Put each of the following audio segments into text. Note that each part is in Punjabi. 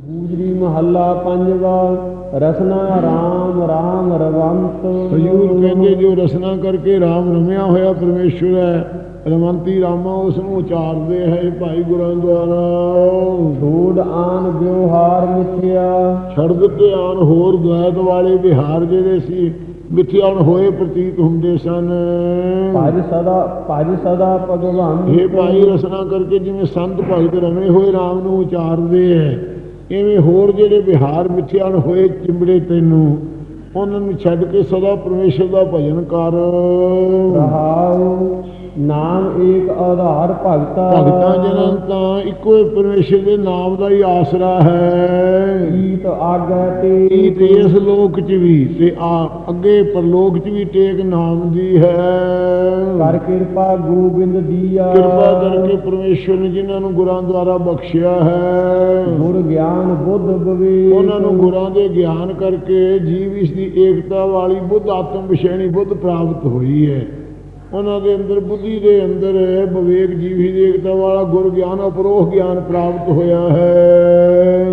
ਗੂਜਰੀ ਮਹੱਲਾ ਪੰਜਵਾ ਰਸਨਾ ਰਾਮ ਰਾਮ ਰਵੰਤ। ਹਜੂਰ ਕਹਿੰਦੇ ਜੋ ਰਸਨਾ ਕਰਕੇ RAM ਰਮਿਆ ਹੋਇਆ ਪਰਮੇਸ਼ਵਰ ਹੈ ਰਮੰਤੀ ਰਾਮਾ ਉਸ ਨੂੰ ਉਚਾਰਦੇ ਹੈ ਭਾਈ ਗੁਰਾਂ ਦੁਆਰਾ। ਛੋੜ ਆਨ ਵਿਵਹਾਰ ਮਿਥਿਆ। ਛੱਡ ਦਿੱਤੇ ਆਨ ਹੋਰ ਦੁਆਇਤ ਵਾਲੇ ਵਿਹਾਰ ਜਿਹੜੇ ਸੀ ਮਿੱਥਿਆਣ ਹੋਏ ਪ੍ਰਤੀਤ ਹੁੰਦੇ ਸਨ। ਭਜ ਸਦਾ ਭਜ ਸਦਾ ਭਗਵਾਨ ਇਹ ਭਾਈ ਰਸਨਾ ਕਰਕੇ ਜਿਵੇਂ ਸੰਤ ਭਗਤ ਰਮੇ ਹੋਏ RAM ਨੂੰ ਉਚਾਰਦੇ ਹੈ ਐਵੇਂ ਹੋਰ ਜਿਹੜੇ ਵਿਹਾਰ ਮਿੱਥਿਆਣ ਹੋਏ ਚਿੰਬੜੇ ਤੈਨੂੰ, ਉਹਨਾਂ ਨੂੰ ਛੱਡ ਕੇ ਸਦਾ ਪਰਮੇਸ਼ਰ ਦਾ ਭਜਨ ਕਰ। ਰਹਾਉ। ਨਾਮ ਏਕ ਆਧਾਰ ਭਗਤਾ। ਭਗਤਾਂ ਜਨਾਂ ਤਾਂ ਇੱਕੋ ਹੀ ਪਰਮੇਸ਼ਰ ਦੇ ਨਾਮ ਦਾ ਹੀ ਆਸਰਾ ਹੈ। ਈਤ ਆਗੈ ਤੇ ਤੇ ਇਸ ਲੋਕ 'ਚ ਵੀ ਤੇ ਆ ਅੱਗੇ ਪਰਲੋਕ 'ਚ ਵੀ ਟੇਕ ਨਾਮ ਦੀ ਹੈ। ਕਰ ਕਿਰਪਾ ਗੋਬਿੰਦ ਦੀਆ ਕਿਰਪਾ ਕਰਕੇ ਪਰਮੇਸ਼ਰ ਨੇ ਜਿਨ੍ਹਾਂ ਨੂੰ ਗੁਰਾਂ ਦੁਆਰਾ ਬਖਸ਼ਿਆ ਹੈ। ਗੁਰ ਗਿਆਨ ਬੁੱਧ ਬਵੇ ਉਹਨਾਂ ਨੂੰ ਗੁਰਾਂ ਦੇ ਗਿਆਨ ਕਰਕੇ ਜੀਵ ਇਸ ਦੀ ਏਕਤਾ ਵਾਲੀ ਬੁੱਧ ਆਤਮ ਵਿਸ਼ੇਣੀ ਬੁੱਧ ਪ੍ਰਾਪਤ ਹੋਈ ਹੈ। ਉਹਨਾਂ ਦੇ ਅੰਦਰ ਬੁੱਧੀ ਦੇ ਅੰਦਰ ਵਿਵੇਕ ਜੀਵੀ ਦੀ ਏਕਤਾ ਵਾਲਾ ਗੁਰ ਗਿਆਨ ਅਪਰੋਹ ਗਿਆਨ ਪ੍ਰਾਪਤ ਹੋਇਆ ਹੈ।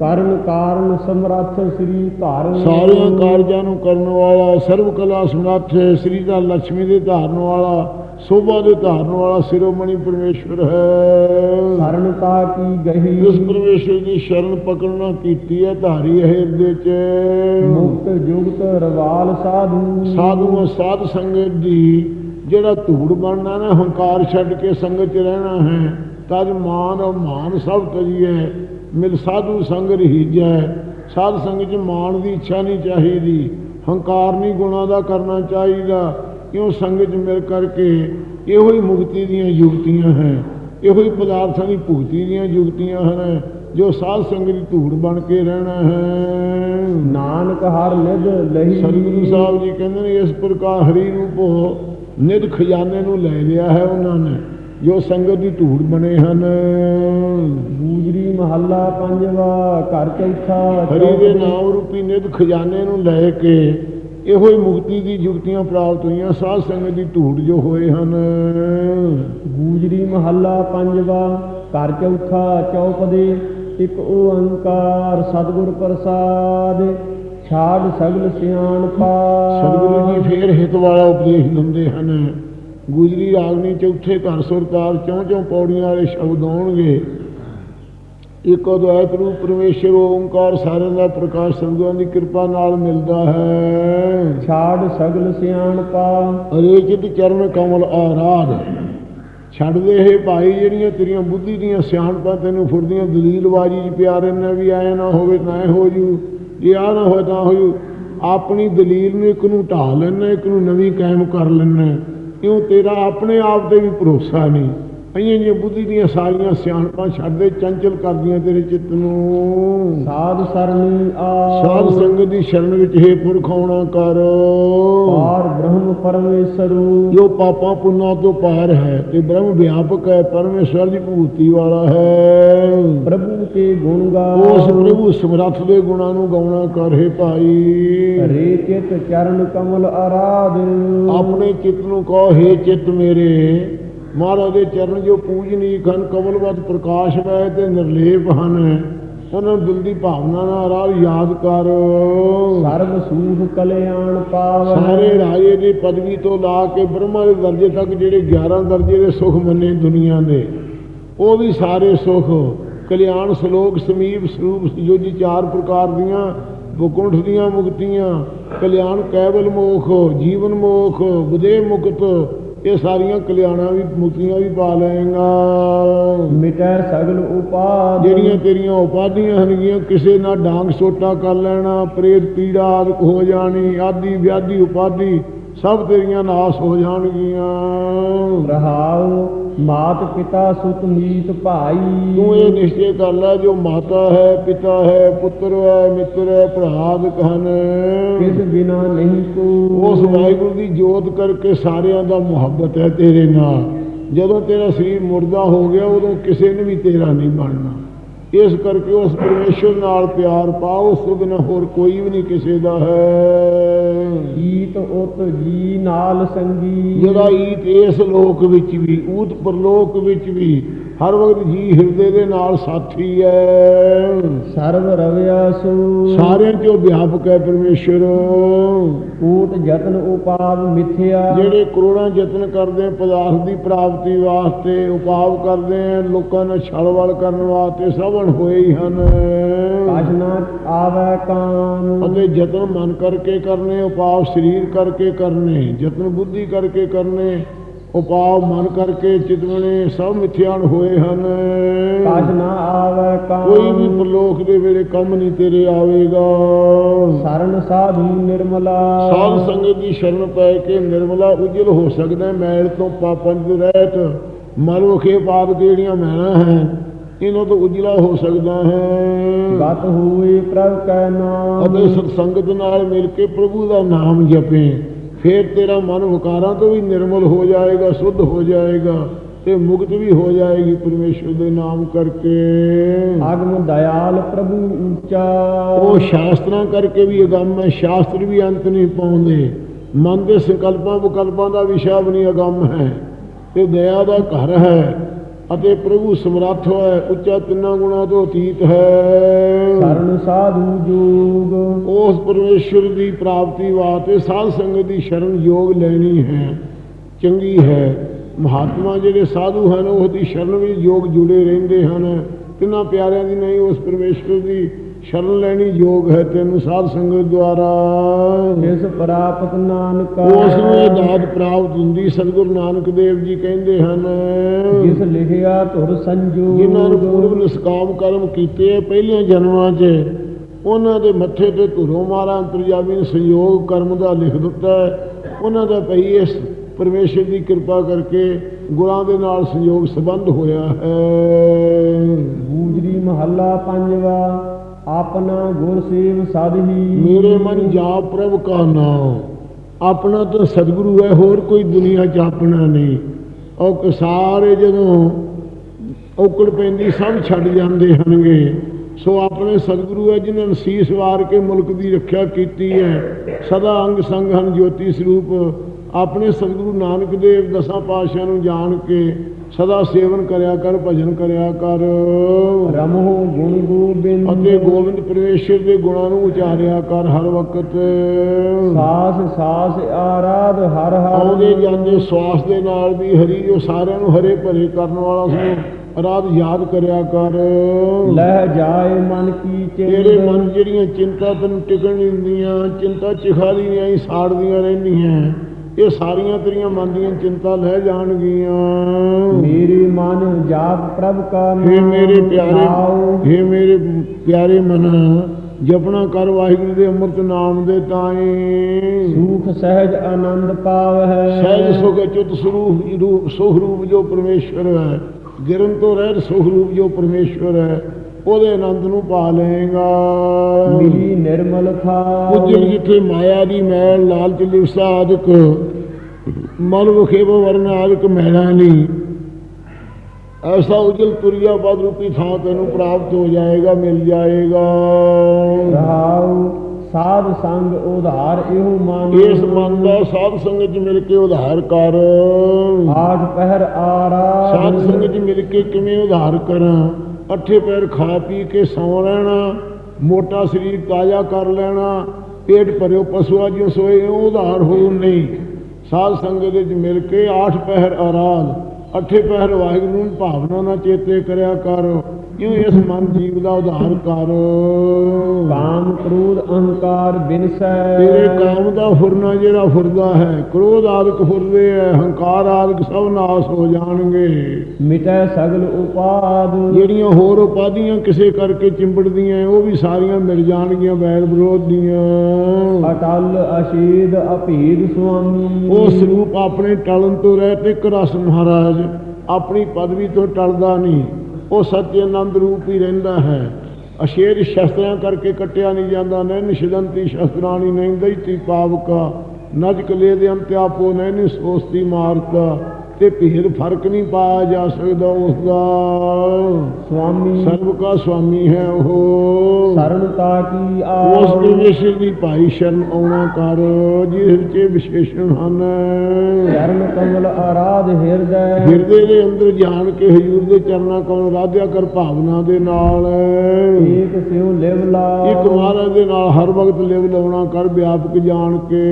ਕਰਨ ਕਾਰਨ ਸਮਰੱਥ ਸ੍ਰੀ ਧਾਰਨ ਸਾਰਿਆਂ ਕਾਰਜਾਂ ਨੂੰ ਕਰਨ ਵਾਲਾ ਸਰਬ ਕਲਾ ਸਮਰੱਥ ਸ੍ਰੀ ਦਾ ਲక్ష్ਮੀ ਦੇ ਧਾਰਨ ਵਾਲਾ ਸੋਭਾ ਦੇ ਧਾਰਨ ਵਾਲਾ ਸਿਰੋਮਣੀ ਪਰਮੇਸ਼ਵਰ ਹੈ। ਸਰਣਤਾ ਕੀ ਗਹੀ? ਇਸ ਪਰਮੇਸ਼ਵਰ ਦੀ ਸ਼ਰਨ ਪਕੜਨਾ ਕੀਤੀ ਹੈ ਧਾਰੀ ਹੈ ਹਿਰਦੇ ਚ। ਮੁਕਤ ਜੁਗਤ ਰਵਾਲ ਸਾਧੂ। ਸਾਧੂਆਂ ਸਾਧ ਸੰਗਤ ਦੀ ਜਿਹੜਾ ਧੂੜ ਬਣਨਾ ਨਾ ਹੰਕਾਰ ਛੱਡ ਕੇ ਸੰਗਤ ਚ ਰਹਿਣਾ ਹੈ ਤਜ ਮਾਨ ਔਰ ਮਾਨ ਸਭ ਤਜੀਏ ਮਿਲ ਸਾਧੂ ਸੰਗ ਰਹੀਜੈ। ਸਾਧ ਸੰਗਤ ਚ ਮਾਨ ਦੀ ਇੱਛਾ ਨਹੀਂ ਚਾਹੀਦੀ। ਹੰਕਾਰ ਨਹੀਂ ਗੁਣਾ ਦਾ ਕਰਨਾ ਚਾਹੀਦਾ। ਕਿਉਂ ਸੰਗਤ ਚ ਮਿਲ ਕਰਕੇ ਇਹੋ ਹੀ ਮੁਕਤੀ ਦੀਆਂ ਯੁਕਤੀਆਂ ਹੈ ਇਹੋ ਹੀ ਪਦਾਰਥਾਂ ਦੀ ਭੁਗਤੀ ਦੀਆਂ ਯੁਕਤੀਆਂ ਹਨ ਜੋ ਸਾਧ ਸੰਗਤ ਦੀ ਧੂੜ ਬਣ ਕੇ ਰਹਿਣਾ ਹੈ। ਨਾਨਕ ਹਰ ਨਿਧ ਲਹੀ। ਸਤਿਗੁਰੂ ਸਾਹਿਬ ਜੀ ਕਹਿੰਦੇ ਨੇ ਇਸ ਪ੍ਰਕਾਰ ਹਰੀ ਰੂਪੋ ਨਿਧ ਖਜ਼ਾਨੇ ਨੂੰ ਲੈ ਲਿਆ ਹੈ ਉਹਨਾਂ ਨੇ ਜੋ ਸੰਗਤ ਦੀ ਧੂੜ ਬਣੇ ਹਨ। ਗੂਜਰੀ ਮਹੱਲਾ ਪੰਜਵਾ ਘਰ ਚੌਥਾ ਹਰੀ ਦੇ ਨਾਮ ਰੂਪੀ ਨਿਧ ਖਜ਼ਾਨੇ ਨੂੰ ਲੈ ਕੇ ਇਹੋ ਹੀ ਮੁਕਤੀ ਦੀ ਜੁਗਤੀਆਂ ਪ੍ਰਾਪਤ ਹੋਈਆਂ ਸਾਧ ਸੰਗਤ ਦੀ ਧੂੜ ਜੋ ਹੋਏ ਹਨ। ਗੂਜਰੀ ਮਹੱਲਾ ਪੰਜਵਾ ਘਰ ਚੌਥਾ ਚੌਪਦੇ ਇੱਕ ਓੰਕਾਰ ਸਤਿਗੁਰ ਪ੍ਰਸਾਦ। ਛਾੜ ਸਗਲ ਸਿਆਣ ਪਾ ਸਤਿਗੁਰੂ ਜੀ ਫੇਰ ਹਿਤ ਵਾਲਾ ਉਪਦੇਸ਼ ਦਿੰਦੇ ਹਨ। ਗੁਜਰੀ ਰਾਗਨੀ ਚੌਥੇ ਘਰ ਸੁਰਤਾਰ ਚੌਂ ਚੌਂ ਪੌੜੀਆਂ ਵਾਲੇ ਸ਼ਬਦ ਆਉਣਗੇ। ਇੱਕ ਅਦਵੈਤ ਰੂਪ ਪਰਮੇਸ਼ਰ ਓੰਕਾਰ ਸਾਰਿਆਂ ਦਾ ਪ੍ਰਕਾਸ਼ ਸੰਗਤਾਂ ਦੀ ਕਿਰਪਾ ਨਾਲ ਮਿਲਦਾ ਹੈ। ਛਾੜ ਸਗਲ ਸਿਆਣ ਪਾ ਅਰੇ ਚਿਤ ਚਰਨ ਕਮਲ ਆਰਾਧ। ਛੱਡ ਦੇ ਇਹ ਭਾਈ ਜਿਹੜੀਆਂ ਤੇਰੀਆਂ ਬੁੱਧੀ ਦੀਆਂ ਸਿਆਣਪਾਂ ਤੈਨੂੰ ਫੁਰਦੀਆਂ ਦਲੀਲਬਾਜੀ ਚ ਪਿਆਰੇ ਨੇ ਵੀ ਆਏ ਨਾ ਹੋਵੇ ਨਾ ਹੋ ਜੂ ਜੇ ਆ ਨਾ ਹੋਏ ਤਾਂ ਹੋਈ। ਆਪਣੀ ਦਲੀਲ ਨੂੰ ਇੱਕ ਨੂੰ ਢਾਹ ਲੈਣਾ ਇੱਕ ਨੂੰ ਨਵੀਂ ਕਾਇਮ ਕਰ ਲੈਣਾ ਕਿਉਂ? ਤੇਰਾ ਆਪਣੇ ਆਪ ਤੇ ਵੀ ਭਰੋਸਾ ਨਹੀਂ। ਅਈਆਂ ਜਿਹੀਆਂ ਬੁੱਧੀ ਦੀਆਂ ਸਾਰੀਆਂ ਸਿਆਣਪਾਂ ਛੱਡ ਦੇ ਚੰਚਲ ਕਰਦੀਆਂ ਤੇਰੇ ਚਿੱਤ ਨੂੰ। ਸਾਧ ਸਰਣੀ ਆ। ਸਾਧ ਸੰਗਤ ਦੀ ਸ਼ਰਨ ਵਿੱਚ ਹੈ ਪੁਰਖ ਆਉਣਾ ਕਰ। ਪਾਰ ਬ੍ਰਹਮ ਪਰਮੇਸ਼ਰੂ। ਜੋ ਪਾਪਾਂ ਪੁੰਨਾਂ ਤੋਂ ਪਾਰ ਹੈ ਤੇ ਬ੍ਰਹਮ ਵਿਆਪਕ ਹੈ ਪਰਮੇਸ਼ਰ ਦੀ ਭੂਤੀ ਵਾਲਾ ਹੈ। ਪ੍ਰਭੂ ਕੇ ਗੁਣ ਗਾ। ਉਸ ਪ੍ਰਭੂ ਸਮਰੱਥ ਦੇ ਗੁਣਾਂ ਨੂੰ ਗਾਉਣਾ ਕਰ ਹੈ ਭਾਈ। ਰੇ ਚਿਤ ਚਰਨ ਕਮਲ ਆਰਾਧ ਆਪਣੇ ਚਿੱਤ ਨੂੰ ਕਹੋ ਹੈ ਚਿੱਤ ਮੇਰੇ। ਮਹਾਰਾਜ ਦੇ ਚਰਨ ਜੋ ਪੂਜਨੀਕ ਹਨ ਕਮਲਵਤ ਪ੍ਰਕਾਸ਼ ਵੈ ਤੇ ਨਿਰਲੇਪ ਹਨ। ਉਹਨਾਂ ਨੂੰ ਦਿਲ ਦੀ ਭਾਵਨਾ ਨਾਲ ਰਾਹ ਯਾਦ ਕਰ। ਸਰਬ ਸੂਖ ਕਲਿਆਣ ਪਾਵਨ। ਸਾਰੇ ਰਾਜੇ ਦੀ ਪਦਵੀ ਤੋਂ ਲਾ ਕੇ ਬ੍ਰਹਮਾ ਦੇ ਦਰਜੇ ਤੱਕ ਜਿਹੜੇ 11 ਦਰਜੇ ਦੇ ਸੁਖ ਮੰਨੇ ਦੁਨੀਆ ਦੇ ਉਹ ਵੀ ਸਾਰੇ ਸੁਖ। ਕਲਿਆਣ ਸ਼ਲੋਕ ਸਮੀਪ ਸਰੂਪ ਸਯੋਜੀ ਚਾਰ ਪ੍ਰਕਾਰ ਦੀਆਂ ਬੁਕੁੰਠ ਦੀਆਂ ਮੁਕਤੀਆਂ। ਕਲਿਆਣ ਕੈਵਲ ਮੋਖ ਜੀਵਨ ਮੋਖ ਬੁਦੇ ਮੁਕਤ ਇਹ ਸਾਰੀਆਂ ਕਲਿਆਣਾਂ ਵੀ ਮੁਕਤੀਆਂ ਵੀ ਪਾ ਲਏਗਾ। ਮਿਟੈ ਸਗਲ ਉਪਾਦ। ਜਿਹੜੀਆਂ ਤੇਰੀਆਂ ਉਪਾਧੀਆਂ ਹਨਗੀਆਂ ਕਿਸੇ ਨਾਲ ਡਾਂਗ ਸੋਟਾ ਕਰ ਲੈਣਾ ਪ੍ਰੇਤ ਪੀੜਾ ਆਦਿਕ ਹੋ ਜਾਣੀ ਆਦੀ ਵਿਆਦੀ ਉਪਾਧੀ। ਸਭ ਤੇਰੀਆਂ ਨਾਸ ਹੋ ਜਾਣਗੀਆਂ। ਰਹਾਉ ਮਾਤ ਪਿਤਾ ਸੁਤ ਮੀਤ ਭਾਈ। ਤੂੰ ਇਹ ਨਿਸ਼ਚੈ ਕਰ ਲੈ ਜੋ ਮਾਤਾ ਹੈ ਪਿਤਾ ਹੈ ਪੁੱਤਰ ਹੈ ਮਿੱਤਰ ਹੈ ਭਰਾ ਆਦਿਕ ਹਨ ਕਿਸ ਬਿਨਾ ਨਹੀਂ ਕੋ। ਉਸ ਵਾਹਿਗੁਰੂ ਦੀ ਜੋਤ ਕਰਕੇ ਸਾਰਿਆਂ ਦਾ ਮੁਹੱਬਤ ਹੈ ਤੇਰੇ ਨਾਲ। ਜਦੋਂ ਤੇਰਾ ਸਰੀਰ ਮੁਰਦਾ ਹੋ ਗਿਆ ਉਦੋਂ ਕਿਸੇ ਨੇ ਵੀ ਤੇਰਾ ਨਹੀਂ ਬਣਨਾ। ਇਸ ਕਰਕੇ ਉਸ ਪਰਮੇਸ਼ਰ ਨਾਲ ਪਿਆਰ ਪਾਓ ਉਸ ਤੋਂ ਬਿਨਾਂ ਹੋਰ ਕੋਈ ਵੀ ਨਹੀਂ ਕਿਸੇ ਦਾ ਹੈ। ਈਤ ਉਤ ਜੀ ਨਾਲ ਸੰਗੀ। ਜਿਹੜਾ ਈਤ ਇਸ ਲੋਕ ਵਿੱਚ ਵੀ ਊਤ ਪਰਲੋਕ ਵਿੱਚ ਵੀ ਹਰ ਵਕਤ ਜੀ ਹਿਰਦੇ ਦੇ ਨਾਲ ਸਾਥੀ ਹੈ ਸਰਬ ਰਵਿਆਸੂ ਸਾਰਿਆਂ ਚੋਂ ਵਿਆਪਕ ਹੈ ਪਰਮੇਸ਼ਰ। ਕੂਟ ਯਤਨ ਉਪਾਵ ਮਿਥਿਆ। ਜਿਹੜੇ ਕਰੋੜਾਂ ਯਤਨ ਕਰਦੇ ਪਦਾਰਥ ਦੀ ਪ੍ਰਾਪਤੀ ਵਾਸਤੇ ਉਪਾਵ ਕਰਦੇ ਆ ਲੋਕਾਂ ਨਾਲ ਛਲਵਲ ਕਰਨ ਵਾਸਤੇ ਸਭਨ ਹੋਏ ਹੀ ਹਨ। ਕਛ ਨਾ ਆਵੈ ਕਾਮ। ਅਤੇ ਯਤਨ ਮਨ ਕਰਕੇ ਕਰਨੇ ਉਪਾਵ ਸਰੀਰ ਕਰਕੇ ਕਰਨੇ ਯਤਨ ਬੁੱਧੀ ਕਰਕੇ ਕਰਨੇ ਉਪਾਵ ਮਨ ਕਰਕੇ ਚਿਤਵਣੇ ਸਭ ਮਿਥਿਆਨ ਹੋਏ ਹਨ। ਕਛ ਨਾ ਆਵੈ ਕੋਈ ਵੀ ਕਾਮ ਪ੍ਰਲੋਕ ਦੇ ਵੇਲੇ ਕੰਮ ਨਹੀਂ ਤੇਰੇ ਆਵੇਗਾ। ਸਰਨ ਸਾਧੂ ਨਿਰਮਲਾ। ਸਾਧ ਸੰਗਤ ਦੀ ਸ਼ਰਨ ਪੈ ਕੇ ਨਿਰਮਲਾ ਉਜਲ ਹੋ ਸਕਦਾ ਮੈਲ ਤੋਂ ਪਾਪਾਂ ਤੋਂ ਰਹਿਤ ਮਲ ਵਖੇ ਪਾਪ ਜਿਹੜੀਆਂ ਮੈਲਾਂ ਹੈ? ਇਹਨਾਂ ਤੋਂ ਉਜਲਾ ਹੋ ਸਕਦਾ ਹੈ। ਗਤ ਹੋਏ ਪ੍ਰਭ ਕੈ ਨਾਮ। ਅਤੇ ਸਤਸੰਗਤ ਨਾਲ ਮਿਲ ਕੇ ਪ੍ਰਭੂ ਦਾ ਨਾਮ ਜਪੇ। ਫਿਰ ਤੇਰਾ ਮਨ ਵਿਕਾਰਾਂ ਤੋਂ ਵੀ ਨਿਰਮਲ ਹੋ ਜਾਏਗਾ ਸੁੱਧ ਹੋ ਜਾਏਗਾ ਤੇ ਮੁਕਤ ਵੀ ਹੋ ਜਾਏਗੀ ਪਰਮੇਸ਼ਰ ਦੇ ਨਾਮ ਕਰਕੇ। ਆਗਮ ਦਇਆਲ ਪ੍ਰਭੂ ਉੱਚਾ। ਉਹ ਸ਼ਾਸਤਰਾਂ ਕਰਕੇ ਵੀ ਅਗੰਮ ਹੈ ਸ਼ਾਸਤਰ ਵੀ ਅੰਤ ਨਹੀਂ ਪਾਉਂਦੇ। ਮਨ ਦੇ ਸੰਕਲਪਾਂ ਵਿਕਲਪਾਂ ਦਾ ਵਿਸ਼ਾ ਵੀ ਨਹੀਂ ਅਗੰਮ ਹੈ। ਤੇ ਦਇਆ ਦਾ ਘਰ ਹੈ। ਅਤੇ ਪ੍ਰਭੂ ਸਮਰੱਥ ਹੈ ਉੱਚਾ ਤਿੰਨਾਂ ਗੁਣਾਂ ਤੋਂ ਅਤੀਤ ਹੈ। ਸਰਨ ਸਾਧੂ ਜੋਗ। ਉਸ ਪਰਮੇਸ਼ਰ ਦੀ ਪ੍ਰਾਪਤੀ ਵਾਸਤੇ ਸਾਧ ਸੰਗਤ ਦੀ ਸ਼ਰਨ ਯੋਗ ਲੈਣੀ ਹੈ ਚੰਗੀ ਹੈ। ਮਹਾਤਮਾ ਜਿਹੜੇ ਸਾਧੂ ਹਨ ਉਹ ਦੀ ਸ਼ਰਨ ਵਿੱਚ ਯੋਗ ਜੁੜੇ ਰਹਿੰਦੇ ਹਨ। ਤਿੰਨਾਂ ਪਿਆਰਿਆਂ ਦੀ ਨਹੀਂ ਉਸ ਪਰਮੇਸ਼ਰ ਦੀ ਸ਼ਰਨ ਲੈਣੀ ਯੋਗ ਹੈ ਤੈਨੂੰ ਸਾਧ ਸੰਗਤ ਦੁਆਰਾ। ਜਿਸ ਪ੍ਰਾਪਤ ਨਾਨਕ ਉਸ ਨੂੰ ਇਹ ਦਾਤ ਪ੍ਰਾਪਤ ਹੁੰਦੀ ਸਤਿਗੁਰੂ ਨਾਨਕ ਦੇਵ ਜੀ ਕਹਿੰਦੇ ਹਨ। ਜਿਸ ਲਿਖਿਆ ਧੁਰ ਸੰਜੋਗ ਜਿਨ੍ਹਾਂ ਨੂੰ ਪੂਰਵ ਨਿਸਕਾਮ ਕਰਮ ਕੀਤੇ ਆ ਪਹਿਲੀਆਂ ਜਨਮਾਂ 'ਚ ਉਹਨਾਂ ਦੇ ਮੱਥੇ ਤੇ ਧੁਰੋਂ ਮਾਰਾ ਅੰਤਰਜਾਮੀ ਨੇ ਸੰਯੋਗ ਕਰਮ ਦਾ ਲਿਖ ਦਿੱਤਾ ਹੈ। ਉਹਨਾਂ ਦਾ ਭਈ ਇਸ ਪਰਮੇਸ਼ਰ ਦੀ ਕਿਰਪਾ ਕਰਕੇ ਗੁਰਾਂ ਦੇ ਨਾਲ ਸੰਯੋਗ ਸੰਬੰਧ ਹੋਇਆ ਹੈ। ਗੂਜਰੀ ਮਹੱਲਾ ਪੰਜਵਾ। ਆਪਣਾ ਗੁਰ ਸੇਵ ਸਾਧਹੀ ਮੇਰੇ ਮਨ ਜਾਪ ਪ੍ਰਭ ਕਾ ਨਾਮ। ਆਪਣਾ ਤਾਂ ਸਤਿਗੁਰੂ ਹੈ, ਹੋਰ ਕੋਈ ਦੁਨੀਆ 'ਚ ਆਪਣਾ ਨਹੀਂ। ਉਹ ਸਾਰੇ ਜਦੋਂ ਔਕੜ ਪੈਂਦੀ, ਸਭ ਛੱਡ ਜਾਂਦੇ ਹਨਗੇ। ਸੋ ਆਪਣੇ ਸਤਿਗੁਰੂ ਹੈ, ਜਿਨ੍ਹਾਂ ਨੇ ਸੀਸ ਵਾਰ ਕੇ ਮੁਲਕ ਦੀ ਰੱਖਿਆ ਕੀਤੀ ਹੈ। ਸਦਾ ਅੰਗ ਸੰਗ ਹਨ, ਜੋਤੀ ਸਰੂਪ ਆਪਣੇ ਸਤਿਗੁਰੂ ਨਾਨਕ ਦੇਵ ਦਸਾਂ ਪਾਤਸ਼ਾਹਾਂ ਨੂੰ ਜਾਣ ਕੇ ਸਦਾ ਸੇਵਨ ਕਰਿਆ ਕਰ ਭਜਨ ਕਰਿਆ ਕਰ। ਰਮਹੁ ਗੁਣ ਗੋਬਿੰਦ। ਅਤੇ ਗੋਬਿੰਦ ਪਰਮੇਸ਼ਰ ਦੇ ਗੁਣਾਂ ਨੂੰ ਉਚਾਰਿਆ ਕਰ ਹਰ ਵਕਤ। ਸਾਸ ਸਾਸ ਆਰਾਧ ਹਰ ਹਰ। ਆਉਂਦੇ ਜਾਂਦੇ ਸਵਾਸ ਦੇ ਨਾਲ ਵੀ ਹਰੀ ਜੋ ਸਾਰਿਆਂ ਨੂੰ ਹਰੇ ਭਰੇ ਕਰਨ ਵਾਲਾ ਸੋ ਰਾਤ ਯਾਦ ਕਰਿਆ ਕਰ। ਲਹਿ ਜਾਏ ਮਨ ਕੀ ਤੇਰੇ ਚਿੰਤ ਮਨ ਜਿਹੜੀਆਂ ਚਿੰਤਾ ਤੈਨੂੰ ਟਿਕਣ ਨਹੀਂ ਦਿੰਦੀਆਂ ਚਿੰਤਾ ਚਿਖਾਦੀਆਂ ਹੀ ਸਾੜਦੀਆਂ ਰਹਿੰਦੀਆਂ। ਇਹ ਸਾਰੀਆਂ ਤੇਰੀਆਂ ਮਨ ਦੀਆਂ ਚਿੰਤਾ ਲੈ ਜਾਣਗੀਆਂ। ਮੇਰੇ ਮਨ ਜਾਪ ਪ੍ਰਭ ਕਾ ਹੇ ਮੇਰੇ ਪਿਆਰੇ ਨਾਉ। ਹੇ ਮੇਰੇ ਪਿਆਰੇ ਮਨ ਜਪਣਾ ਕਰ ਵਾਹਿਗੁਰੂ ਦੇ ਅੰਮ੍ਰਿਤ ਨਾਮ ਦੇ ਤਾਈ ਸੁਖ ਸਹਿਜ ਆਨੰਦ ਪਾਵਹਿ। ਸਹਿਜ ਸੁਖ ਚੁੱਤ ਸਰੂਪ ਰੂਪ ਸੁਖ ਰੂਪ ਜੋ ਪਰਮੇਸ਼ਵਰ ਹੈ। ਗਿਰਨ ਤੋਂ ਰਹਿਤ ਸੁਖ ਰੂਪ ਜੋ ਪਰਮੇਸ਼ਵਰ ਹੈ। ਉਹਦੇ ਆਨੰਦ ਨੂੰ ਪਾ ਲਏਗਾ। ਮਿਲੀ ਨਿਰਮਲ ਥਾਉ ਉਜਲ ਜਿੱਥੇ ਮਾਇਆ ਦੀ ਮੈਲ ਲਾਲਚ ਲਿਵਸਾ ਆਦਿਕ ਮਨ ਵਿਖੇ ਵਰਨ ਆਦਿਕ ਮੈਲਾ ਨਹੀਂ ਐਸਾ ਉਜਲ ਤੁਰਿਆ ਪਦ ਰੂਪੀ ਥਾਂ ਤੈਨੂੰ ਪ੍ਰਾਪਤ ਹੋ ਜਾਏਗਾ ਮਿਲ ਜਾਏਗਾ। ਰਹਾਉ ਸਾਧ ਸੰਗ ਉਧਾਰ ਇਹੋ ਮਨ। ਇਸ ਮਨ ਦਾ ਸਾਧ ਸੰਗਤ 'ਚ ਮਿਲ ਕੇ ਉਧਾਰ ਕਰ। ਆਠ ਪਹਿਰ ਆਰਾਧ ਸਾਧ ਸੰਗਤ 'ਚ ਮਿਲ ਕੇ ਕਿਵੇਂ ਉਧਾਰ ਕਰਾਂ? ਅੱਠੇ ਪੈਰ ਖਾ ਪੀ ਕੇ ਸੌ ਰਹਿਣਾ, ਮੋਟਾ ਸਰੀਰ ਤਾਜ਼ਾ ਕਰ ਲੈਣਾ, ਪੇਟ ਭਰਿਓ ਪਸ਼ੂਆ ਜਿਉ ਸੋਏ, ਇਉਂ ਉਧਾਰ ਹੋ ਨਹੀਂ। ਸਾਧ ਸੰਗਤ ਵਿੱਚ ਮਿਲ ਕੇ ਆਠ ਪਹਿਰ ਆਰਾਧ, ਅੱਠੇ ਪਹਿਰ ਵਾਹਿਗੁਰੂ ਨੂੰ ਭਾਵਨਾ ਨਾਲ ਚੇਤੇ ਕਰਿਆ ਕਰੋ। ਇਉਂ ਇਸ ਮਨ ਜੀਵ ਦਾ ਉਧਾਰ ਕਰ? ਕਾਮ ਕ੍ਰੋਧ ਅਹੰਕਾਰ ਬਿਨਸੈ। ਤੇਰੇ ਕਾਮ ਦਾ ਫੁਰਨਾ ਜਿਹੜਾ ਫੁਰਦਾ ਹੈ ਕ੍ਰੋਧ ਆਦਿਕ ਫੁਰਦੇ ਹੈ ਹੰਕਾਰ ਆਦਿਕ ਸਭ ਨਾਸ ਹੋ ਜਾਣਗੇ। ਮਿਟੈ ਸਗਲ ਉਪਾਦ। ਜਿਹੜੀਆਂ ਹੋਰ ਉਪਾਧੀਆਂ ਕਿਸੇ ਕਰਕੇ ਚਿੰਬੜਦੀਆਂ ਉਹ ਵੀ ਸਾਰੀਆਂ ਮਿਲ ਜਾਣਗੀਆਂ ਵੈਰ ਵਿਰੋਧ ਦੀਆਂ। ਅਟਲ ਅਸ਼ੀਦ ਅਭੀਦ ਸੁਆਮੀ। ਉਹ ਸਰੂਪ ਆਪਣੇ ਟਲਣ ਤੋਂ ਰਹਿ ਤੇ ਰਸ ਮਹਾਰਾਜ ਆਪਣੀ ਪਦਵੀ ਤੋਂ ਟਲਦਾ ਨਹੀਂ। ਉਹ ਸੱਚ ਆਨੰਦ ਰੂਪ ਹੀ ਰਹਿੰਦਾ ਹੈ। ਅਸ਼ੇਰ ਸ਼ਸਤਰਾਂ ਕਰਕੇ ਕੱਟਿਆ ਨਹੀਂ ਜਾਂਦਾ ਨੈਨ ਨਿਸ਼ਦੰਤੀ ਸ਼ਸਤਰਾਣੀ ਨਹੀਂ ਦੈਤੀ ਪਾਵਕਾ। ਨਜ ਕਲੇ ਦੇ ਅੰਤਿਆਪੋ ਨੈ ਨਿ ਸੋਸਤੀ ਮਾਰਤਾ, ਤੇ ਭੇਦ ਫ਼ਰਕ ਨਹੀਂ ਪਾਇਆ ਜਾ ਸਕਦਾ ਉਸ ਦਾ ਸੁਆਮੀ ਸਰਬ ਕਾ ਸੁਆਮੀ ਹੈ ਉਹ। ਸਰਣਤਾ ਕੀ ਉਸ ਆਵ ਵਿਸ਼ੇਸ਼ ਦੀ ਭਾਈ ਸ਼ਰਨ ਆਉਣਾ ਕਰ ਜਿਸ ਵਿੱਚ ਵਿਸ਼ੇਸ਼ਣ ਹਨ। ਚਰਨ ਕਮਲ ਆਰਾਧ ਹਿਰਦੈ। ਹਿਰਦੇ ਦੇ ਅੰਦਰ ਜਾਣ ਕੇ ਹਜੂਰ ਦੇ ਚਰਨਾਂ ਕੋਲ ਰਾਧਿਆ ਕਰ ਭਾਵਨਾ ਦੇ ਨਾਲ। ਏਕ ਸਿਉ ਲਿਵ ਲਾ ਇੱਕ ਮਹਾਰਾਜ ਦੇ ਨਾਲ ਹਰ ਵਕਤ ਲਿਵ ਲਾਉਣਾ ਕਰ ਵਿਆਪਕ ਜਾਣ ਕੇ।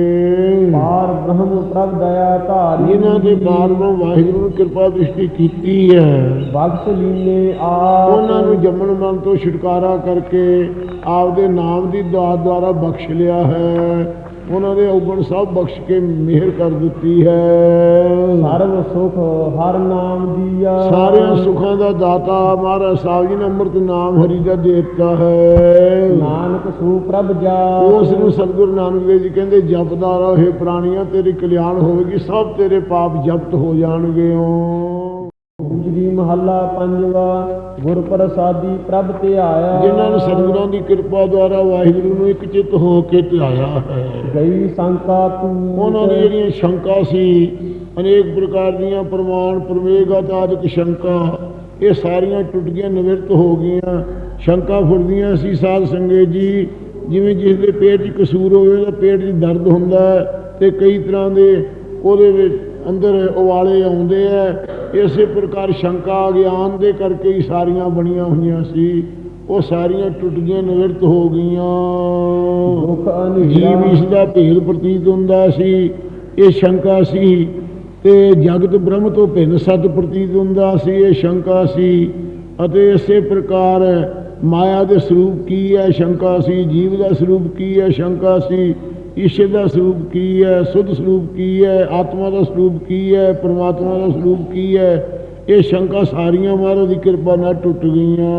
ਪਾਰ ਬ੍ਰਹਮ ਪ੍ਰਭ ਦਇਆ ਧਾਰੀ। ਜਿਨ੍ਹਾਂ ਦੇ ਵਾਹਿਗੁਰੂ ਨੇ ਕਿਰਪਾ ਦ੍ਰਿਸ਼ਟੀ ਕੀਤੀ ਹੈ। ਬਖਸ਼ ਲੀਨੇ ਆਪ ਉਹਨਾਂ ਨੂੰ ਜੰਮਣ ਮਨ ਤੋਂ ਛੁਟਕਾਰਾ ਕਰਕੇ ਆਪਦੇ ਨਾਮ ਦੀ ਦਾਤ ਦੁਆਰਾ ਬਖਸ਼ ਲਿਆ ਹੈ। ਉਹਨਾਂ ਦੇ ਔਗਣ ਸਭ ਬਖਸ਼ ਕੇ ਮਿਹਰ ਕਰ ਦਿੱਤੀ ਹੈ। ਸਰਬ ਸੁਖ ਹਰ ਨਾਮ ਦੀਆ ਸਾਰਿਆਂ ਸੁੱਖਾਂ ਦਾ ਦਾਤਾ ਮਹਾਰਾਜ ਸਾਹਿਬ ਜੀ ਨੇ ਅੰਮ੍ਰਿਤ ਨਾਮ ਹਰੀ ਦਾ ਦੇ ਦਿੱਤਾ ਹੈ। ਨਾਨਕ ਸੂ ਪ੍ਰਭ ਜਾ। ਉਸ ਨੂੰ ਸਤਿਗੁਰੂ ਨਾਨਕ ਦੇਵ ਜੀ ਕਹਿੰਦੇ ਜਪਦਾ ਰਹੇ ਪ੍ਰਾਣੀਆਂ ਤੇਰੀ ਕਲਿਆਣ ਹੋਵੇਗੀ ਸਭ ਤੇਰੇ ਪਾਪ ਜਪਤ ਹੋ ਜਾਣਗੇ। ਓ ਗੁਜਰੀ ਮਹੱਲਾ ਪੰਜਵਾ ਗੁਰ ਪ੍ਰਸਾਦੀ ਪ੍ਰਭ ਤੇ ਆਇਆ ਜਿਨ੍ਹਾਂ ਨੂੰ ਸਤਿਗੁਰਾਂ ਦੀ ਕਿਰਪਾ ਦੁਆਰਾ ਵਾਹਿਗੁਰੂ ਨੂੰ ਇੱਕ ਚਿੱਤ ਹੋ ਕੇ ਧਿਆਇਆ ਹੈ। ਗਈ ਸੰਕਾ ਤੂੰ। ਉਹਨਾਂ ਦੀ ਜਿਹੜੀਆਂ ਸ਼ੰਕਾ ਸੀ ਅਨੇਕ ਪ੍ਰਕਾਰ ਦੀਆਂ ਪ੍ਰਮਾਣ ਪ੍ਰਵੇਗਤ ਆਦਿਕ ਸ਼ੰਕਾ ਇਹ ਸਾਰੀਆਂ ਟੁੱਟ ਗਈਆਂ ਨਿਵਰਤ ਹੋ ਗਈਆਂ। ਸ਼ੰਕਾ ਫੁਰਦੀਆਂ ਸੀ ਸਾਧ ਸੰਗਤ ਜੀ ਜਿਵੇਂ ਜਿਸ ਦੇ ਪੇਟ 'ਚ ਕਸੂਰ ਹੋਵੇ ਉਹਦਾ ਪੇਟ 'ਚ ਦਰਦ ਹੁੰਦਾ ਤੇ ਕਈ ਤਰ੍ਹਾਂ ਦੇ ਉਹਦੇ ਵਿੱਚ ਅੰਦਰ ਉਵਾਲੇ ਆਉਂਦੇ ਆ ਇਸੇ ਪ੍ਰਕਾਰ ਸ਼ੰਕਾ ਗਿਆਨ ਦੇ ਕਰਕੇ ਹੀ ਸਾਰੀਆਂ ਬਣੀਆਂ ਹੋਈਆਂ ਸੀ। ਉਹ ਸਾਰੀਆਂ ਟੁੱਟ ਗਈਆਂ ਨਿਵਰਤ ਹੋ ਗਈਆਂ। ਜੀਵ ਇਸ ਦਾ ਭੇਦ ਪ੍ਰਤੀਤ ਹੁੰਦਾ ਸੀ। ਇਹ ਸ਼ੰਕਾ ਸੀ ਤੇ ਜਗਤ ਬ੍ਰਹਮ ਤੋਂ ਭਿੰਨ ਸਤ ਪ੍ਰਤੀਤ ਹੁੰਦਾ ਸੀ। ਇਹ ਸ਼ੰਕਾ ਸੀ ਅਤੇ ਇਸੇ ਪ੍ਰਕਾਰ ਮਾਇਆ ਦੇ ਸਰੂਪ ਕੀ ਹੈ ਸ਼ੰਕਾ ਸੀ ਜੀਵ ਦਾ ਸਰੂਪ ਕੀ ਹੈ ਸ਼ੰਕਾ ਸੀ ਈਸ਼ੇ ਦਾ ਸਰੂਪ ਕੀ ਹੈ, ਸੁਧ ਸਰੂਪ ਕੀ ਹੈ, ਆਤਮਾ ਦਾ ਸਰੂਪ ਕੀ ਹੈ, ਪਰਮਾਤਮਾ ਦਾ ਸਰੂਪ ਕੀ ਹੈ? ਇਹ ਸ਼ੰਕਾ ਸਾਰੀਆਂ ਮਹਾਰਾਜ ਦੀ ਕਿਰਪਾ ਨਾਲ ਟੁੱਟ ਗਈਆਂ।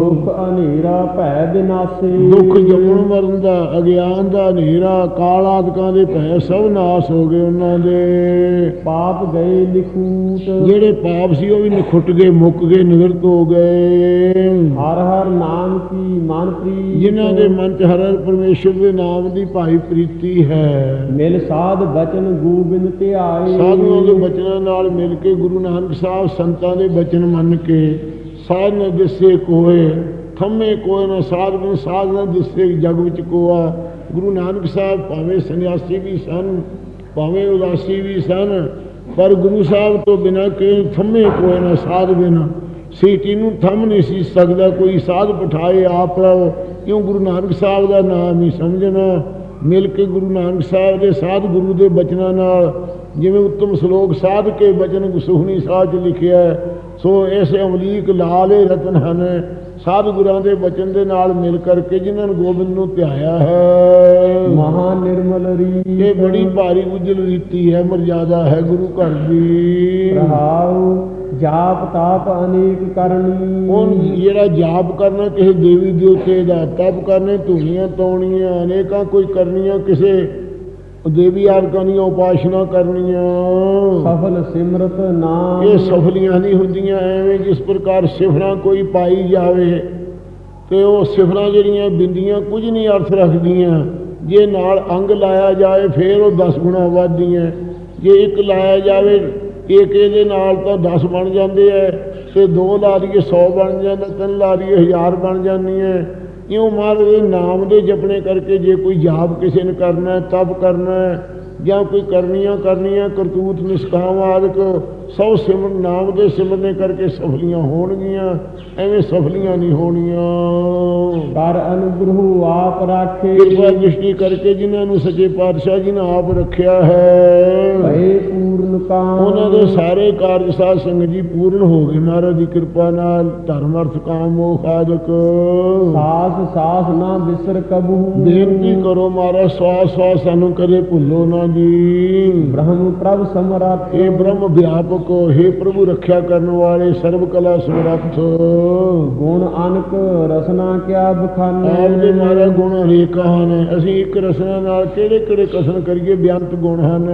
ਦੁਖ ਅਨੇਰਾ ਭੈ ਬਿਨਾਸੇ। ਦੁੱਖ ਜੰਮਣ ਮਰਨ ਦਾ ਅਗਿਆਨ ਦਾ ਹਨੇਰਾ ਕਾਲ ਆਦਿਕਾਂ ਦੇ ਭੈ ਸਭ ਨਾਸ ਹੋ ਗਏ ਉਹਨਾਂ ਦੇ। ਪਾਪ ਗਏ ਲਿਖੂਟ ਜਿਹੜੇ ਪਾਪ ਸੀ ਉਹ ਵੀ ਨਿਖੁੱਟ ਗਏ ਮੁੱਕ ਗਏ ਨਿਵਰਤ ਹੋ ਗਏ। ਹਰ ਹਰ ਨਾਮ ਕੀ ਮਨ ਪ੍ਰੀਤ। ਜਿਨ੍ਹਾਂ ਦੇ ਮਨ 'ਚ ਹਰ ਹਰ ਪਰਮੇਸ਼ਰ ਦੇ ਨਾਮ ਦੀ ਭਾਈ ਪ੍ਰੀਤੀ ਹੈ। ਮਿਲ ਸਾਧ ਬਚਨ ਗੋਬਿੰਦ ਸਾਧੂਆਂ ਦੇ ਬਚਨਾਂ ਨਾਲ ਮਿਲ ਕੇ ਗੁਰੂ ਨਾਨਕ ਸਾਹਿਬ ਸੰਤਾਂ ਦੇ ਬਚਨ ਮੰਨ ਕੇ ਸਾਧ ਨ ਦਿਸੇ ਕੋਏ, ਥੰਮੇ ਕੋਏ ਨਾ ਸਾਧ ਨੂੰ ਸਾਧ ਨ ਦਿਸੇ ਜਗ ਵਿੱਚ ਕੋਆ। ਗੁਰੂ ਨਾਨਕ ਸਾਹਿਬ ਭਾਵੇਂ ਸੰਨਿਆਸੀ ਵੀ ਸਨ, ਭਾਵੇਂ ਉਦਾਸੀ ਵੀ ਸਨ, ਪਰ ਗੁਰੂ ਸਾਹਿਬ ਤੋਂ ਬਿਨਾਂ ਕਿ ਥੰਮੇ ਕੋਏ ਨਾ ਸਾਧ ਬਿਨਾਂ ਸੀਟੀ ਨੂੰ ਥੰਮ ਨਹੀਂ ਸੀ ਸਕਦਾ ਕੋਈ ਸਾਧ ਪਠਾਏ ਆਪ ਰੋ ਕਿਉਂ ਗੁਰੂ ਨਾਨਕ ਸਾਹਿਬ ਦਾ ਨਾਮ ਹੀ ਸਮਝਣਾ? ਮਿਲ ਕੇ ਗੁਰੂ ਨਾਨਕ ਸਾਹਿਬ ਦੇ ਸਾਧ ਗੁਰੂ ਦੇ ਬਚਨਾਂ ਨਾਲ ਜਿਵੇਂ ਉੱਤਮ ਸ਼ਲੋਕ ਸਾਧ ਕੇ ਬਚਨ ਸੁਹਣੀ ਸਾਚ ਲਿਖਿਆ ਸੋ ਐਸੇ ਅਮਲੀਕ ਲਾਲੇ ਰਤਨ ਹਨ। ਸਾਧ ਗੁਰਾਂ ਦੇ ਬਚਨ ਦੇ ਨਾਲ ਮਿਲ ਕਰਕੇ ਜਿਨ੍ਹਾਂ ਨੂੰ ਗੋਬਿੰਦ ਨੂੰ ਧਿਆਇਆ ਹੈ। ਮਹਾ ਨਿਰਮਲ ਰੀ ਇਹ ਬੜੀ ਭਾਰੀ ਉਜਲ ਰੀਤੀ ਹੈ ਮਰਜ਼ਾਦਾ ਹੈ ਗੁਰੂ ਘਰ ਦੀ। ਰਹਾਉ ਜਾਪ ਤਾਪ ਅਨੇਕ ਕਰਨੀ। ਹੁਣ ਜਿਹੜਾ ਜਾਪ ਕਰਨਾ ਕਿਸੇ ਦੇਵੀ ਦੇਵਤੇ ਦਾ ਤਪ ਕਰਨੇ ਧੂਣੀਆਂ ਤੌਣੀਆਂ ਅਨੇਕਾਂ ਕੋਈ ਕਰਨੀਆਂ ਕਿਸੇ ਦੇਵੀ ਆਰਕਾਂ ਦੀਆਂ ਉਪਾਸ਼ਨਾ ਕਰਨੀਆਂ। ਸਫਲ ਸਿਮਰਤ ਨਾਮ। ਇਹ ਸਫਲੀਆਂ ਨਹੀਂ ਹੁੰਦੀਆਂ ਐਵੇਂ ਜਿਸ ਪ੍ਰਕਾਰ ਸਿਫਰਾਂ ਕੋਈ ਪਾਈ ਜਾਵੇ ਤੇ ਉਹ ਸਿਫਰਾਂ ਜਿਹੜੀਆਂ ਬਿੰਦੀਆਂ ਕੁਝ ਨਹੀਂ ਅਰਥ ਰੱਖਦੀਆਂ। ਜੇ ਨਾਲ ਅੰਗ ਲਾਇਆ ਜਾਏ ਫਿਰ ਉਹ 10 ਗੁਣਾ ਵੱਧਦੀਆਂ। ਜੇ ਇੱਕ ਲਾਇਆ ਜਾਵੇ ਇੱਕ ਇਹਦੇ ਨਾਲ ਤਾਂ 10 ਬਣ ਜਾਂਦੇ ਐ ਤੇ ਦੋ ਲਾ ਲਈਏ 100 ਬਣ ਜਾਂਦਾ ਤਿੰਨ ਲਾ ਲਈਏ 1000 ਬਣ ਜਾਂਦੀਆਂ। ਇਉਂ ਮਹਾਰਾਜ ਦੇ ਨਾਮ ਦੇ ਜਪਣੇ ਕਰਕੇ ਜੇ ਕੋਈ ਜਾਪ ਕਿਸੇ ਨੇ ਕਰਨਾ ਤਪ ਕਰਨਾ ਜਾਂ ਕੋਈ ਕਰਨੀਆਂ ਕਰਨੀਆਂ ਕਰਤੂਤ ਨਿਸ਼ਕਾਮ ਆਦਿਕ ਸਭ ਸਿਮਰ ਨਾਮ ਦੇ ਸਿਮਰਨੇ ਕਰਕੇ ਸਫਲੀਆਂ ਹੋਣਗੀਆਂ ਐਵੇਂ ਸਫਲੀਆਂ ਨਹੀਂ ਹੋਣੀਆਂ। ਕਰ ਅਨੁਗ੍ਰਹ ਆਪ ਰਾਖੇ। ਕਿਰਪਾ ਦ੍ਰਿਸ਼ਟੀ ਕਰਕੇ ਜਿਨ੍ਹਾਂ ਨੂੰ ਸੱਚੇ ਪਾਤਸ਼ਾਹ ਜੀ ਨੇ ਆਪ ਰੱਖਿਆ ਹੈ। ਭਏ ਕਾਮ ਉਹਨਾਂ ਦੇ ਸਾਰੇ ਕਾਰਜ ਸਾਧ ਸੰਗਤ ਜੀ ਪੂਰਨ ਹੋ ਗਏ। ਮਹਾਰਾਜ ਦੀ ਕਿਰਪਾ ਨਾਲ ਧਰਮ ਅਰਥ ਕਾਮ ਮੋਖ ਆਦਿਕ ਸਾਸ ਸਾਸ ਨਾ ਬਿਸਰ ਕਬੂ। ਬੇਨਤੀ ਕਰੋ ਮਹਾਰਾਜ ਸਵਾਸ ਸਵਾਸ ਸਾਨੂੰ ਕਦੇ ਭੁੱਲੋ ਨਾ ਜੀ। ਬ੍ਰਹਮ ਪ੍ਰਭ ਸਮਰੱਥ। ਇਹ ਬ੍ਰਹਮ ਵਿਆਪਕ ਹੈ ਪ੍ਰਭੂ ਰੱਖਿਆ ਕਰਨ ਵਾਲੇ ਸਰਬ ਕਲਾ ਸਮਰੱਥ। ਗੁਣ ਅਨਕ ਰਸਨਾ ਕਿਆ ਬਖਾਨੇ। ਆਪ ਦੇ ਮਾਰੇ ਗੁਣ ਅਨੇਕ ਹਨ। ਅਸੀਂ ਇੱਕ ਰਸਨਾ ਨਾਲ ਕਿਹੜੇ ਕਿਹੜੇ ਕਸਨ ਕਰੀਏ ਬੇਅੰਤ ਗੁਣ ਹਨ।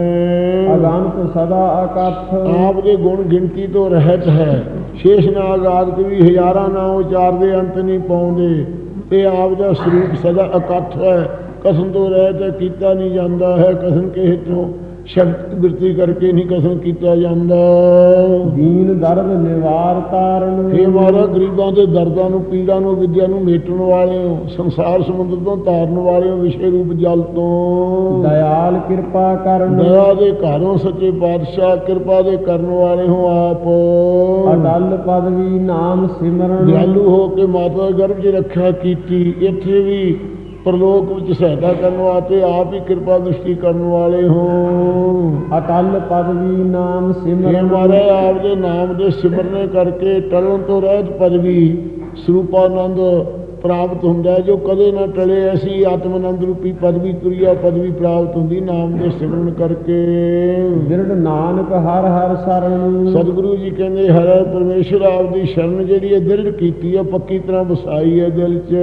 ਅਗੰਤ ਸਦਾ ਅਕਥ ਆਪ ਦੇ ਗੁਣ ਗਿਣਤੀ ਤੋਂ ਰਹਿਤ ਹੈ। ਸ਼ੇਸ਼ ਨਾਗ ਆਦਿਕ ਵੀ ਹਜ਼ਾਰਾਂ ਨਾਮ ਉਚਾਰਦੇ ਅੰਤ ਨਹੀਂ ਪਾਉਂਦੇ। ਤੇ ਆਪ ਦਾ ਸਰੂਪ ਸਦਾ ਇਕੱਠ ਹੈ। ਕਸਮ ਤੋਂ ਰਹਿਤ ਕੀਤਾ ਨਹੀਂ ਜਾਂਦਾ ਹੈ। ਕਸਮ ਕਿਸੇ ਤੋਂ ਸ਼ਕਤੀ ਬਿਰਤੀ ਕਰਕੇ ਨਹੀਂ ਕਸਮ ਕੀਤਾ ਜਾਂਦਾ। ਦੀਨ ਦਰਦ ਨਿਵਾਰ ਤਾਰਨ। ਇਹ ਮਾਰਾ ਗਰੀਬਾਂ ਦੇ ਦਰਦਾਂ ਨੂੰ ਪੀੜਾਂ ਨੂੰ ਵਿਦਿਆ ਨੂੰ ਮੇਟਣ ਵਾਲੇ ਹੋ ਸੰਸਾਰ ਸਮੁੰਦਰ ਤੋਂ ਤਾਰਨ ਵਾਲੇ ਹੋ ਵਿਸ਼ੇ ਰੂਪ ਜਲ ਤੋਂ। ਦਇਆਲ ਕਿਰਪਾ ਕਰਨ। ਦਇਆ ਦੇ ਘਰੋਂ ਸੱਚੇ ਪਾਤਸ਼ਾਹ ਕਿਰਪਾ ਦੇ ਕਰਨ ਵਾਲੇ ਹੋ ਆਪ। ਅਟਲ ਪਦਵੀ ਨਾਮ ਸਿਮਰਨ। ਦਿਆਲੂ ਹੋ ਕੇ ਮਾਤਾ ਗਰਭ 'ਚ ਰੱਖਿਆ ਕੀਤੀ ਇੱਥੇ ਵੀ ਪ੍ਰਲੋਕ ਵਿੱਚ ਸਹਾਇਤਾ ਕਰਨ ਵਾਸਤੇ ਆਪ ਹੀ ਕਿਰਪਾ ਦ੍ਰਿਸ਼ਟੀ ਕਰਨ ਵਾਲੇ ਹੋ। ਅਟਲ ਪਦਵੀ ਨਾਮ ਇਹ ਸਿਮਰਨ ਮਾਰੇ ਆਪ ਦੇ ਨਾਮ ਦੇ ਸਿਮਰਨੇ ਕਰਕੇ ਟਲਣ ਤੋਂ ਰਹਿਤ ਪਦਵੀ ਸਰੂਪਾਨੰਦ ਪ੍ਰਾਪਤ ਹੁੰਦਾ ਜੋ ਕਦੇ ਨਾ ਟਲੇ ਐਸੀ ਆਤਮਨੰਦ ਰੂਪੀ ਪਦਵੀ ਤੁਰਿਆ ਪਦਵੀ ਪ੍ਰਾਪਤ ਹੁੰਦੀ ਨਾਮ ਦੇ ਸਿਮਰਨ ਕਰਕੇ। ਬਿਰਡ ਨਾਨਕ ਹਰ ਹਰ ਸਰਨ। ਸਤਿਗੁਰੂ ਜੀ ਕਹਿੰਦੇ ਹਰ ਪਰਮੇਸ਼ਰ ਆਪ ਦੀ ਸ਼ਰਨ ਜਿਹੜੀ ਹੈ ਦ੍ਰਿੜ ਕੀਤੀ ਹੈ ਪੱਕੀ ਤਰ੍ਹਾਂ ਵਸਾਈ ਹੈ ਦਿਲ 'ਚ।